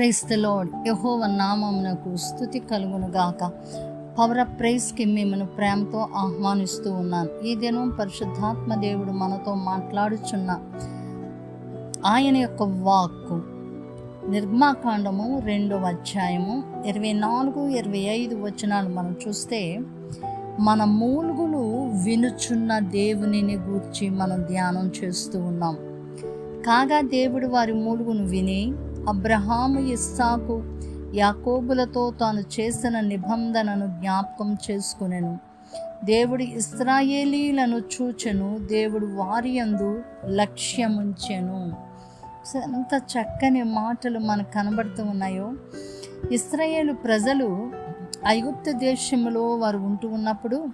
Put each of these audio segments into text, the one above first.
Price the lord యహోవ నామమునకు స్థుతి కలుగును గాక పవర్ ఆఫ్ ప్రైస్కి మిమ్మల్ని ప్రేమతో ఆహ్వానిస్తూ ఉన్నాను. ఈ దినం పరిశుద్ధాత్మ దేవుడు మనతో మాట్లాడుచున్న ఆయన యొక్క వాక్కు నిర్మాకాండము రెండవ అధ్యాయము ఇరవై నాలుగు ఇరవై ఐదు వచనాలు మనం చూస్తే మన మూలుగులు వినుచున్న దేవునిని గూర్చి మనం ధ్యానం చేస్తూ ఉన్నాం. కాగా దేవుడు వారి మూలుగును విని అబ్రహాము ఇస్సాకు యాకోబులతో తాను చేసిన నిబంధనను జ్ఞాపకం చేసుకునెను. దేవుడు ఇస్రాయేలీలను చూచెను దేవుడు వారి అందు లక్ష్యముంచెను. సో ఎంత చక్కని మాటలు మనకు కనబడుతూ ఉన్నాయో. ఇస్రాయేలు ప్రజలు ఐగుప్త దేశంలో వారు ఉంటూ ఉన్నప్పుడు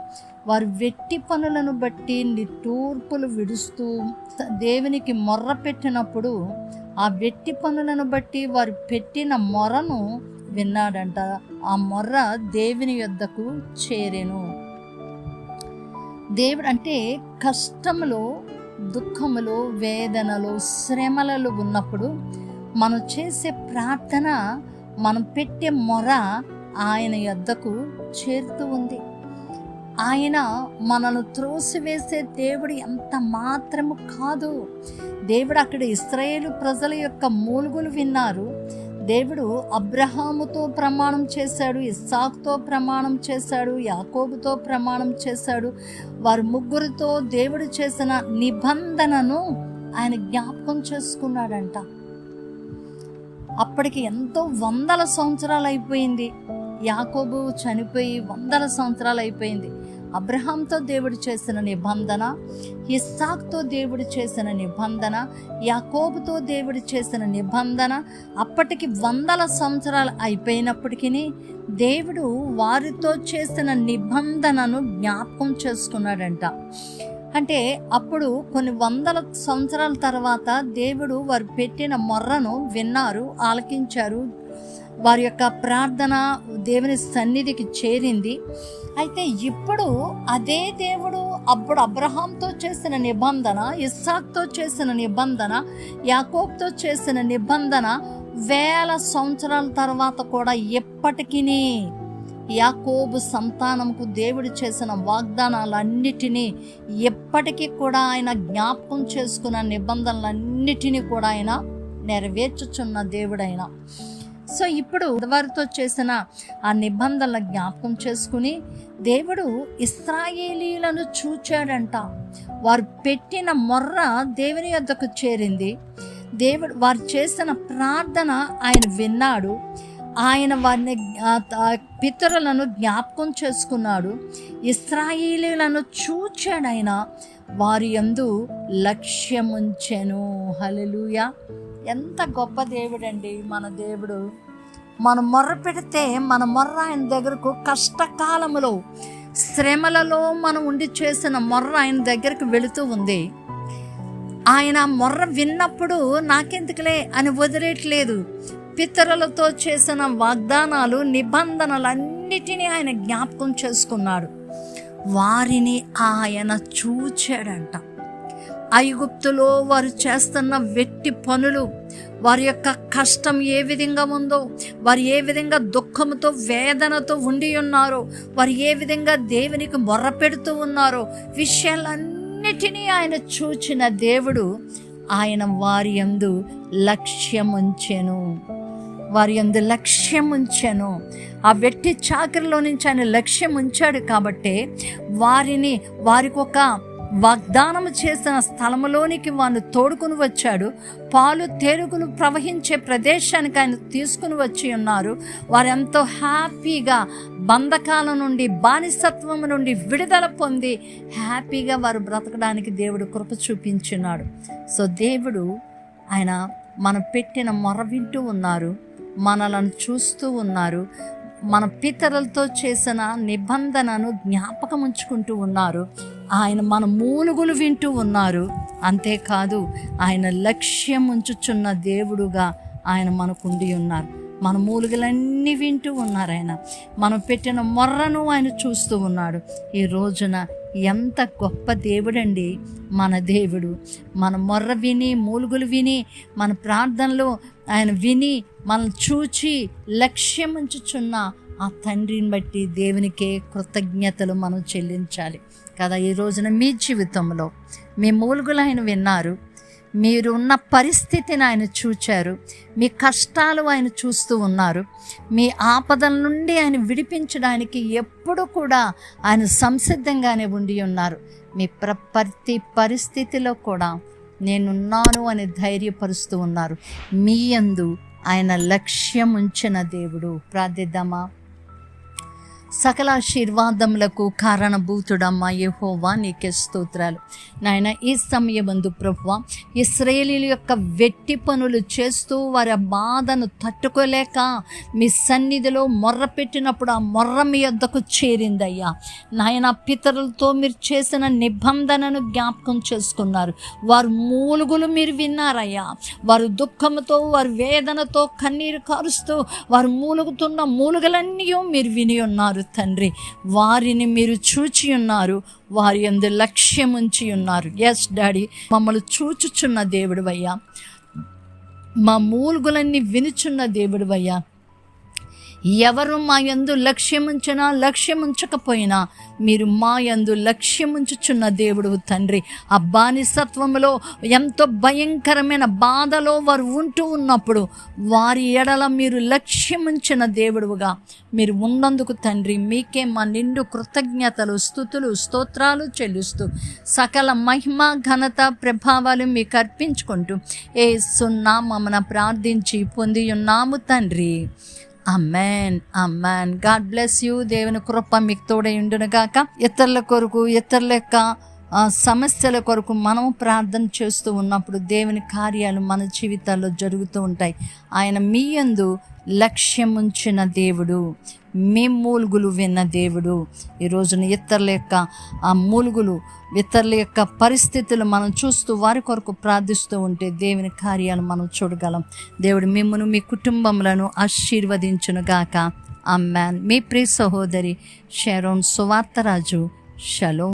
వారు వెట్టి పనులను బట్టి నిట్టూర్పులు విడుస్తూ దేవునికి మొర్ర పెట్టినప్పుడు ఆ వెట్టి పనులను బట్టి వారు పెట్టిన మొరను విన్నాడంట. ఆ మొర్ర దేవుని యొద్దకు చేరెను. దేవుడు అంటే కష్టములో దుఃఖములో వేదనలో శ్రమలలో ఉన్నప్పుడు మనం చేసే ప్రార్థన మనం పెట్టే మొర ఆయన యొద్దకు చేరుతూ ఉంది. ఆయన మనను త్రోసివేసే దేవుడు ఎంత మాత్రము కాదు. దేవుడు అక్కడ ఇస్రాయేలు ప్రజల యొక్క మూలుగులు విన్నారు. దేవుడు అబ్రహాముతో ప్రమాణం చేశాడు ఇస్సాక్తో ప్రమాణం చేశాడు యాకోబుతో ప్రమాణం చేశాడు. వారి ముగ్గురితో దేవుడు చేసిన నిబంధనను ఆయన జ్ఞాపకం చేసుకున్నాడంట. అప్పటికి ఎంతో వందల సంవత్సరాలు అయిపోయింది. యాకోబు చనిపోయి వందల సంవత్సరాలు అయిపోయింది. అబ్రహాంతో దేవుడు చేసిన నిబంధన ఇస్సాక్తో దేవుడు చేసిన నిబంధన యాకోబుతో దేవుడు చేసిన నిబంధన అప్పటికి వందల సంవత్సరాలు అయిపోయినప్పటికీ దేవుడు వారితో చేసిన నిబంధనను జ్ఞాపకం చేసుకున్నాడంట. అంటే అప్పుడు కొన్ని వందల సంవత్సరాల తర్వాత దేవుడు వారు పెట్టిన మొర్రను విన్నారు ఆలకించారు వారి యొక్క ప్రార్థన దేవుని సన్నిధికి చేరింది. అయితే ఇప్పుడు అదే దేవుడు అప్పుడు అబ్రహాంతో చేసిన నిబంధన ఇస్సాక్తో చేసిన నిబంధన యాకోబ్తో చేసిన నిబంధన వేల సంవత్సరాల తర్వాత కూడా ఎప్పటికీ యాకోబు సంతానంకు దేవుడు చేసిన వాగ్దానాలన్నిటినీ ఎప్పటికీ కూడా ఆయన జ్ఞాపకం చేసుకున్న నిబంధనలన్నిటినీ కూడా ఆయన నెరవేర్చుచున్న దేవుడైన. సో ఇప్పుడు వారితో చేసిన ఆ నిబంధనల జ్ఞాపకం చేసుకుని దేవుడు ఇస్రాయేలీలను చూచాడంట. వారు పెట్టిన మొర్ర దేవుని యొద్దకు చేరింది. దేవుడు వారు చేసిన ప్రార్థన ఆయన విన్నాడు. ఆయన వారిని పితరులను జ్ఞాపకం చేసుకున్నాడు. ఇస్రాయేలీలను చూచాడు ఆయన వారి ఎందు లక్ష్యముంచెను. హలలుయా ఎంత గొప్ప దేవుడండి మన దేవుడు. మనం మొర్ర పెడితే మన మొర్ర ఆయన దగ్గరకు కష్టకాలములో శ్రమలలో మనం ఉండి చేసిన మొర్ర ఆయన దగ్గరకు వెళుతూ ఉంది. ఆయన మొర్ర విన్నప్పుడు నాకెందుకులే అని వదిలేయట్లేదు. పితరులతో చేసిన వాగ్దానాలు నిబంధనలన్నిటినీ ఆయన జ్ఞాపకం చేసుకున్నాడు. వారిని ఆయన చూచాడంట. ఐగుప్తులో వారు చేస్తున్న వెట్టి పనులు వారి యొక్క కష్టం ఏ విధంగా ఉందో వారు ఏ విధంగా దుఃఖంతో వేదనతో ఉండి ఉన్నారో వారు ఏ విధంగా దేవునికి మొర్ర పెడుతూ ఉన్నారో విషయాలన్నిటినీ ఆయన చూచిన దేవుడు ఆయన వారి ఎందు లక్ష్యం ఉంచెను. వారి ఎందు లక్ష్యం ఉంచాను. ఆ వెట్టి చాకరిలో నుంచి ఆయన లక్ష్యం ఉంచాడు కాబట్టి వారిని వారికి ఒక వాగ్దానము చేసిన స్థలములోనికి వాను తోడుకుని వచ్చాడు. పాలు తేరుకును ప్రవహించే ప్రదేశానికి ఆయన తీసుకుని వచ్చి ఉన్నారు. వారు ఎంతో హ్యాపీగా బంధకాల నుండి బానిసత్వం నుండి విడుదల పొంది హ్యాపీగా వారు బ్రతకడానికి దేవుడు కృప చూపించున్నాడు సో దేవుడు ఆయన మనం పెట్టిన మొర వింటూ ఉన్నారు. మనలను చూస్తూ ఉన్నారు. మన పితరులతో చేసిన నిబంధనను జ్ఞాపకం ఉంచుకుంటూ ఉన్నారు. ఆయన మన మూలుగులు వింటూ ఉన్నారు. అంతేకాదు ఆయన లక్ష్యం ఉంచుచున్న దేవుడుగా ఆయన మనకుండి ఉన్నారు. మన మూలుగులన్నీ వింటూ ఉన్నారు ఆయన. మనం పెట్టిన మొర్రను ఆయన చూస్తూ ఉన్నాడు. ఈ రోజున ఎంత గొప్ప దేవుడండి మన దేవుడు. మన మొర్ర విని మూలుగులు విని మన ప్రార్థనలు ఆయన విని మనం చూచి లక్ష్యం ఉంచుచున్న ఆ తండ్రిని బట్టి దేవునికే కృతజ్ఞతలు మనం చెల్లించాలి. కదా ఈ రోజున మీ జీవితంలో మీ మూలుగులు ఆయన విన్నారు. మీరు ఉన్న పరిస్థితిని ఆయన చూచారు. మీ కష్టాలు ఆయన చూస్తూ ఉన్నారు. మీ ఆపదల నుండి ఆయన విడిపించడానికి ఎప్పుడు కూడా ఆయన సంసిద్ధంగానే ఉండి ఉన్నారు. మీ ప్ర ప్రతి పరిస్థితిలో కూడా నేనున్నాను అని ధైర్యపరుస్తూ ఉన్నారు. మీ యందు ఆయన లక్ష్యం ఉంచిన దేవుడు. ప్రార్థిద్దామా? సకల ఆశీర్వాదములకు కారణభూతుడమ్మ యెహోవా నీకే స్తోత్రాలు. నాయన ఈ సమయమందు ప్రభువ ఇస్రాయేలీల యొక్క వెట్టి పనులు చేస్తూ వారి బాధను తట్టుకోలేక మీ సన్నిధిలో మొర్ర పెట్టినప్పుడు ఆ మొర్ర మీ వద్దకు చేరిందయ్యా. నాయన పితరులతో మీరు చేసిన నిబంధనను జ్ఞాపకం చేసుకున్నారు. వారు మూలుగులు మీరు విన్నారయ్యా. వారు దుఃఖంతో వారు వేదనతో కన్నీరు కారుస్తూ వారు మూలుగుతున్న మూలుగలన్నీ మీరు విని ఉన్నారు. తండ్రి. వారిని మీరు చూచి ఉన్నారు. వారి ఎందు లక్ష్యం ఉంచి ఉన్నారు. ఎస్ డాడీ మమ్మల్ని చూచుచున్న దేవుడు అయ్యా. మా మూలుగులన్నీ వినుచున్న దేవుడు అయ్యా. ఎవరు మా యందు లక్ష్యముంచినా లక్ష్యముంచకపోయినా మీరు మా యందు లక్ష్యముంచుచున్న దేవుడు తండ్రి. ఆ బానిసత్వంలో ఎంతో భయంకరమైన బాధలో వారు ఉంటూ ఉన్నప్పుడు వారి ఎడల మీరు లక్ష్యముంచిన దేవుడుగా మీరు ఉన్నందుకు తండ్రి మీకే మా నిండు కృతజ్ఞతలు స్థుతులు స్తోత్రాలు చెల్లిస్తూ సకల మహిమ ఘనత ప్రభావాలు మీకు అర్పించుకుంటూ ఏ సున్నా మమ్మన ప్రార్థించి పొంది ఉన్నాము తండ్రి. Amen amen God bless you దేవుని కృప మీకు తోడై ఉండునుగాక. ఇతరుల కొరకు ఇతరుల యొక్క సమస్యల కొరకు మనం ప్రార్థన చేస్తూ ఉన్నప్పుడు దేవుని కార్యాలు మన జీవితాల్లో జరుగుతూ ఉంటాయి. ఆయన మీ యందు లక్ష్యం ఉంచిన దేవుడు. మీ మూలుగులు విన్న దేవుడు. ఈ రోజున ఇతరుల యొక్క ఆ మూలుగులు ఇతరుల యొక్క పరిస్థితులు మనం చూస్తూ వారి కొరకు ప్రార్థిస్తూ ఉంటే దేవుని కార్యాలు మనం చూడగలం. దేవుడు మిమ్మను మీ కుటుంబములను ఆశీర్వదించును గాక. మ్యాన్ మీ ప్రియ సహోదరి షెరోన్ సువార్తరాజు. షలో